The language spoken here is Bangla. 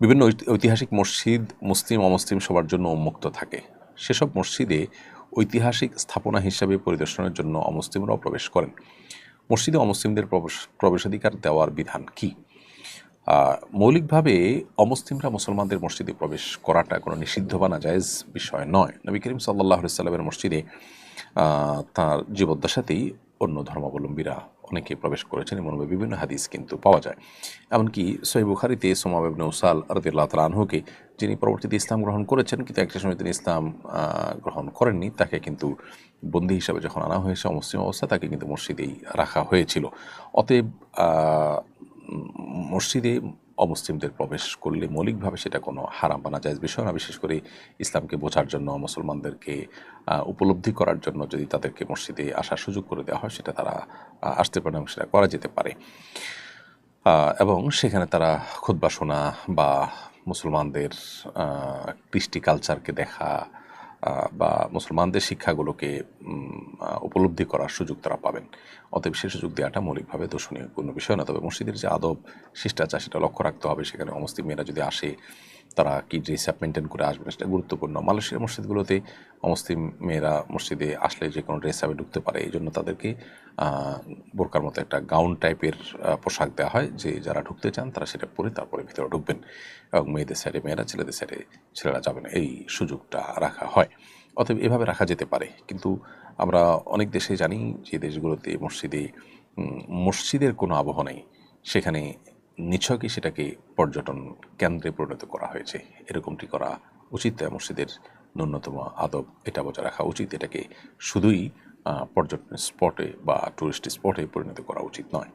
বিভিন্ন ঐতি- ঐতিহাসিক মসজিদ মুসলিম, অমুসলিম সবার জন্য উন্মুক্ত থাকে। সেসব মসজিদে ঐতিহাসিক স্থাপনা হিসাবে পরিদর্শনের জন্য অমুসলিমরাও প্রবেশ করেন। মসজিদে অমুসলিমদের প্রবেশ প্রবেশাধিকার দেওয়ার বিধান কী? মৌলিকভাবে অমুসলিমরা মুসলমানদের মসজিদে প্রবেশ করাটা কোনো নিষিদ্ধ বা নাজায়েজ বিষয় নয়। নবী করিম সাল্লাহ সাল্লামের মসজিদে তার জীবদ্দশাতেই অন্য ধর্মাবলম্বীরা অনেকে প্রবেশ করেছেন এবং বিভিন্ন হাদিস কিন্তু পাওয়া যায়। এমনকি সৈবুখারিতে বুখারিতে সোমাবেবনে উসাল আরদুল্লাহ যিনি পরবর্তীতে ইসলাম গ্রহণ করেছেন, কিন্তু একটা সময় তিনি ইসলাম গ্রহণ করেননি, তাকে কিন্তু বন্দী হিসাবে যখন আনা হয়েছে, অমুসলিম অবস্থা তাকে কিন্তু মসজিদেই রাখা হয়েছিল। অতএব মসজিদে অমুসলিমদের প্রবেশ করলে মৌলিকভাবে সেটা কোনো হারাম বা নাজায়জ বিষয় না। বিশেষ করে ইসলামকে বোঝার জন্য, মুসলমানদেরকে উপলব্ধি করার জন্য যদি তাদেরকে মসজিদে আসার সুযোগ করে দেওয়া হয়, সেটা তারা আসতে পারে এবং সেটা করা যেতে পারে। এবং সেখানে তারা খুদ্া শোনা বা মুসলমানদের কৃষ্টি কালচারকে দেখা বা মুসলমানদের শিক্ষাগুলোকে উপলব্ধি করার সুযোগ তারা পাবেন। অতএব সে সুযোগ দেওয়াটা মৌলিকভাবে দর্শনীয় কোনো বিষয় না তবে মসজিদের যে আদব, শিষ্টাচার, সেটা লক্ষ্য রাখতে হবে। সেখানে অমস্তি মেয়েরা যদি আসে তারা কি ড্রেস আপ মেনটেন করে আসবেন সেটা গুরুত্বপূর্ণ। মালয়েশিয়ার মসজিদগুলোতে অমুসলিম মেয়েরা মসজিদে আসলে যে কোনো ড্রেস আপে ঢুকতে পারে এই জন্য তাদেরকে বোরকার মতো একটা গাউন টাইপের পোশাক দেওয়া হয়, যে যারা ঢুকতে চান তারা সেটা পরে তারপরে ভিতরে ঢুকবেন এবং মেয়েদের সাইডে মেয়েরা, ছেলেদের সাইডে ছেলেরা যাবেন এই সুযোগটা রাখা হয়। অতএব এভাবে রাখা যেতে পারে। কিন্তু আমরা অনেক দেশে জানি যে দেশগুলোতে মসজিদে মসজিদের কোনো আবহ নেই। সেখানে নিছকই সেটাকে পর্যটন কেন্দ্রে পরিণত করা হয়েছে এরকমটি করা উচিত। মসজিদের ন্যূনতম আদব এটা বজায় রাখা উচিত এটাকে শুধুই পর্যটন স্পটে বা টুরিস্ট স্পটে পরিণত করা উচিত নয়